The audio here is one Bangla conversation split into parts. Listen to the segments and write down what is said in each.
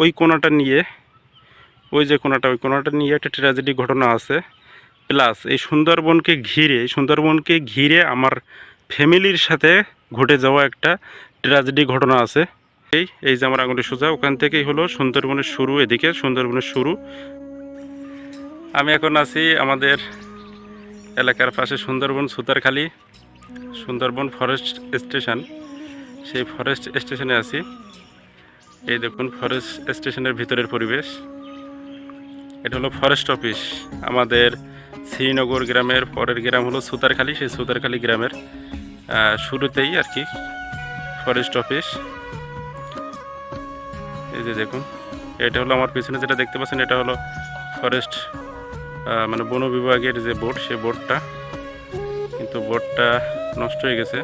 ওই কোনাটা নিয়ে, ওই যে কোনাটা ওই কোনাটা নিয়ে একটা ট্র্যাজেডি ঘটনা আছে। প্লাস এই সুন্দরবনকে ঘিরে, এই সুন্দরবনকে ঘিরে আমার ফ্যামিলির সাথে ঘটে যাওয়া একটা ট্র্যাজেডি ঘটনা আছে। এই এই যে আমার আঙুলি সোজা, ওখান থেকেই হলো সুন্দরবনের শুরু, এদিকে সুন্দরবনের শুরু। আমি এখন আছি আমাদের এলাকার পাশে সুন্দরবন সুতারখালী, সুন্দরবন ফরেস্ট স্টেশন সেই ফরেস্ট স্টেশনে আছি। এই দেখুন ফরেস্ট স্টেশনের ভিতরের পরিবেশ। এটা হলো ফরেস্ট অফিস আমাদের শ্রীনগর গ্রামের পরের গ্রাম হলো সুতারখালী। সেই সুতারখালী গ্রামের শুরুতেই আর কি ফরেস্ট অফিস এই যে দেখুন, এটা হলো আমার পিছনে যেটা দেখতে পাচ্ছেন, এটা হলো ফরেস্ট মানে বন বিভাগের যে বোর্ড সেই বোর্ডটা কিন্তু বোর্ডটা নষ্ট হয়ে গেছে।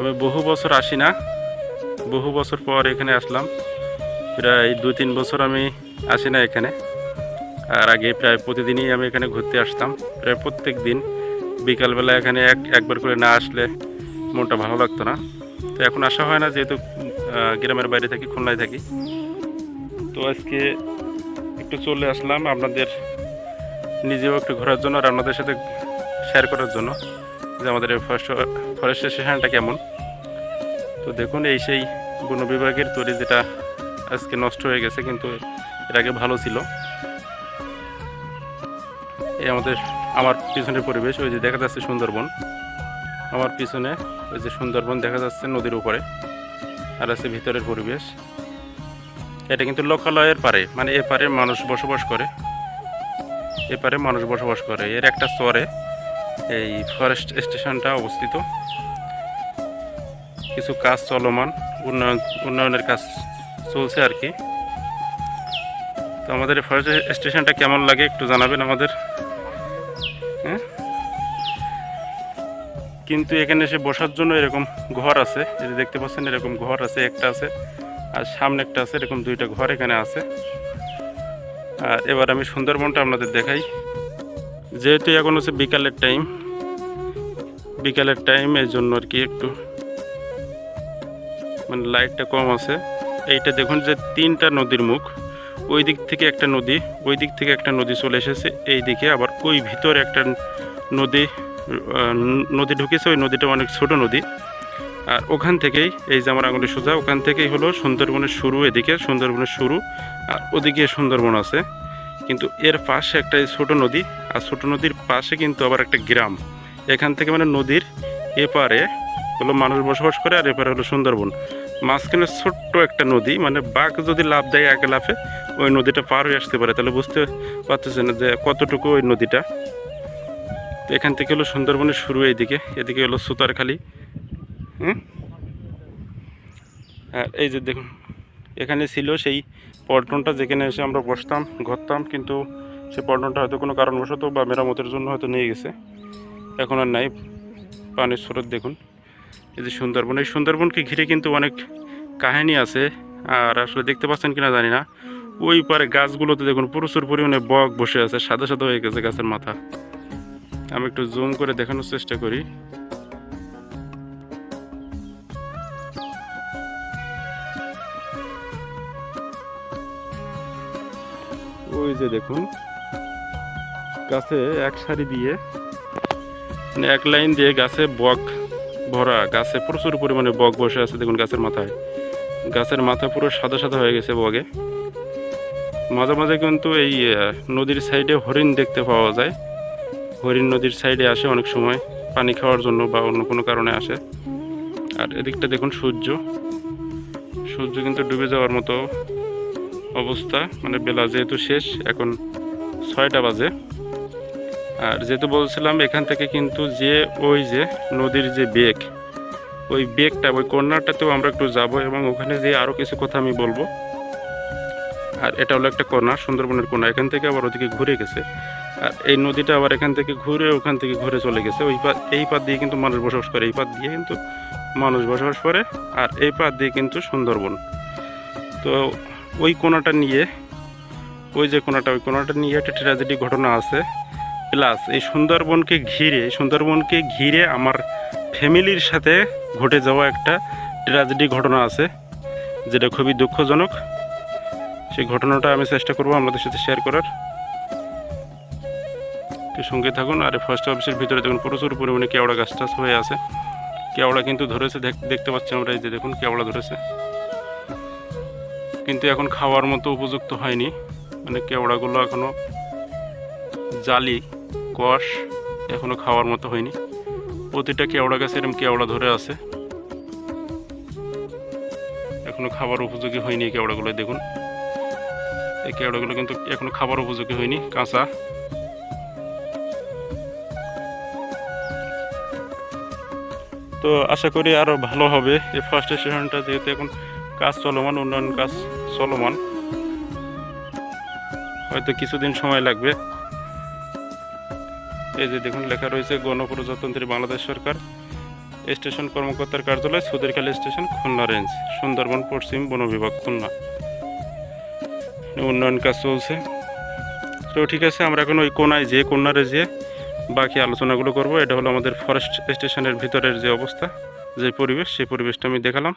আমি বহু বছর আসি না। বহু বছর পর এখানে আসলাম। প্রায় দু তিন বছর আমি আসি না এখানে। আর আগে প্রায় প্রতিদিনই আমি এখানে ঘুরতে আসতাম। প্রায় প্রত্যেক দিন বিকালবেলা এখানে এক, একবার করে না আসলে মনটা ভালো লাগতো না। তো এখন আসা হয় না, যেহেতু গ্রামের বাইরে থাকি, খুলনায় থাকি। তো আজকে একটু চলে আসলাম আপনাদের নিজেও একটু ঘোরার জন্য আর আপনাদের সাথে শেয়ার করার জন্য যে আমাদের ফরেস্ট ফরেস্ট স্টেশনটা কেমন। তো দেখুন, এই সেই বন বিভাগের তৈরি যেটা আজকে নষ্ট হয়ে গেছে, কিন্তু এর আগে ভালো ছিল। এই আমাদের, আমার পিছনের পরিবেশ, ওই যে দেখা যাচ্ছে সুন্দরবন। আমার পিছনে ওই যে সুন্দরবন দেখা যাচ্ছে নদীর উপরে, আর আছে ভিতরের পরিবেশ। এটা কিন্তু লোকালয়ের পারে মানে এ পারে মানুষ বসবাস করে। এ পারে মানুষ বসবাস করে। এর একটা স্তরে এই ফরেস্ট স্টেশনটা অবস্থিত। কিছু কাজ চলমান, উন্নয়ন, উন্নয়নের কাজ চলছে আর কি। তো আমাদের ফরেস্ট স্টেশনটা কেমন লাগে একটু জানাবেন আমাদের? হ্যাঁ? কিন্তু এখানে এসে বসার জন্য এরকম ঘর আছে, এই যে দেখতে পাচ্ছেন এরকম ঘর আছে, একটা আছে, আর সামনে একটা আছে, এরকম দুইটা ঘর এখানে আছে। আর এবার আমি সুন্দরবনটা আপনাদের দেখাই। যেহেতু এখন হচ্ছে বিকালের টাইম বিকালের টাইম এই জন্য আর কি একটু মানে লাইটটা কম আছে। এইটা দেখুন যে তিনটা নদীর মুখ। ওই দিক থেকে একটা নদী, ওই দিক থেকে একটা নদী চলে এসেছে। এই দিকে আবার ওই ভিতরে একটা নদী নদী ঢুকেছে। ওই নদীটা অনেক ছোট নদী। আর ওখান থেকেই, এই যে আমার আঙুলি সোজা, ওখান থেকেই হলো সুন্দরবনের শুরু এদিকে, সুন্দরবনের শুরু। আর ওদিকে সুন্দরবন আছে। কিন্তু এর পাশে একটা ছোট নদী, আর ছোট নদীর পাশে কিন্তু আবার একটা গ্রাম। এখান থেকে মানে নদীর এপারে হলো মানুষ বসবাস করে আর এপারে হলো সুন্দরবন। মাঝখানে ছোট্ট একটা নদী মানে বাঘ যদি লাভ দেয় এক লাফে, ওই নদীটা পার হয়ে আসতে পারে। তাহলে বুঝতে পারতেছেন যে কতটুকু ওই নদীটা। তো এখান থেকে হলো সুন্দরবনের শুরু এইদিকে। এদিকে হলো সুতারখালি। হুম? আর এই যে দেখুন, এখানে ছিল সেই পল্টনটা যেখানে এসে আমরা বসতাম, ঘরতাম, কিন্তু সেই পল্টনটা হয়তো কোনো কারণবশত বা মেরামতের জন্য হয়তো নিয়ে গেছে। এখন আর নাই, পানির স্রোত দেখুন। এই যে সুন্দরবন, এই সুন্দরবনকে ঘিরে কিন্তু অনেক কাহিনী আছে। আর আসলে দেখতে পাচ্ছেন কিনা জানি না। ওই পারে গাছগুলোতে দেখুন প্রচুর পরিমাণে বক বসে আছে, সাদা সাদা হয়ে গেছে গাছের মাথা। আমি একটু জুম করে দেখানোর চেষ্টা করি। ওই যে দেখুন, গাছে এক সারি দিয়ে মানে এক লাইন দিয়ে গাছে বক ভরা, গাছে প্রচুর পরিমাণে বক বসে আছে, দেখুন গাছের মাথায়। গাছের মাথা পুরো সাদা সাদা হয়ে গেছে বগে। মাঝে মাঝে কিন্তু এই নদীর সাইডে হরিণ দেখতে পাওয়া যায়। হরিণ নদীর সাইডে আসে অনেক সময়, পানি খাওয়ার জন্য বা অন্য কোনো কারণে আসে। আর এদিকটা দেখুন সূর্য। সূর্য কিন্তু ডুবে যাওয়ার মতো অবস্থা মানে বেলা যেহেতু শেষ, এখন ছয়টা বাজে। আর যেহেতু বলছিলাম, এখান থেকে কিন্তু যে ওই যে নদীর যে বেগ, ওই বেগটা, ওই কর্নারটাতেও আমরা একটু যাব এবং ওখানে যে আরও কিছু কথা আমি বলব। আর এটা হলো একটা কর্নার, সুন্দরবনের কর্নার। এখান থেকে আবার ওদিকে ঘুরে গেছে। আর এই নদীটা আবার এখান থেকে ঘুরে ওখান থেকে ঘুরে চলে গেছে। ওই পা, এই পাত দিয়ে কিন্তু মানুষ বসবাস করে। এই পাত দিয়ে কিন্তু মানুষ বসবাস করে। আর এই পাত দিয়ে কিন্তু সুন্দরবন। তো ওই কোনাটা নিয়ে, ওই যে কোনাটা ওই কোনাটা নিয়ে একটা ট্র্যাজেডি ঘটনা আছে। প্লাস এই সুন্দরবনকে ঘিরে সুন্দরবনকে ঘিরে আমার ফ্যামিলির সাথে ঘটে যাওয়া একটা ট্র্যাজেডি ঘটনা আছে, যেটা খুবই দুঃখজনক। সেই ঘটনাটা আমি চেষ্টা করব আমাদের সাথে শেয়ার করার। তো সঙ্গে থাকুন, আর ফার্স্ট অফিসের ভিতরে দেখুন, প্রচুর পরিমাণে কেওড়া গাছ টাছ হয়ে আছে। কেওড়া কিন্তু ধরেছে, দেখ- দেখতে পাচ্ছি আমরা এই যে দেখুন, কেওড়া ধরেছে। কিন্তু এখন খাওয়ার মতো উপযুক্ত হয়নি। মানে কেওড়াগুলো এখনও জালি। কষ এখনও খাওয়ার মতো হয়নি। প্রতিটা কেওড়া গাছে এরকম কেওড়া ধরে আছে। এখনও খাবার উপযোগী হয়নি এই কেওড়াগুলো দেখুন। এই কেওড়াগুলো কিন্তু এখনও খাবার উপযোগী হয়নি, কাঁচা। তো আশা করি আরও ভালো হবে। এই ফার্স্ট স্টেশনটা যেহেতু এখন কাজ চলমান, উন্নয়ন কাজ চলমান। হয়তো কিছুদিন সময় লাগবে। এই যে দেখুন, লেখা রয়েছে গণপ্রজাতন্ত্রী বাংলাদেশ সরকার। স্টেশন কর্মকর্তার কার্যালয়, সুদেরখালী স্টেশন, খুলনা রেঞ্জ, সুন্দরবন, পশ্চিম বন বিভাগ, খুলনা। উন্নয়ন কাজ চলছে। তো ঠিক আছে, আমরা এখন ওই কোনায় যে কোনারে যেয়ে বাকি আলোচনাগুলো করব, এটা হলো আমাদের ফরেস্ট স্টেশনের ভিতরের যে অবস্থা, যে পরিবেশ, সেই পরিবেশটা আমি দেখালাম।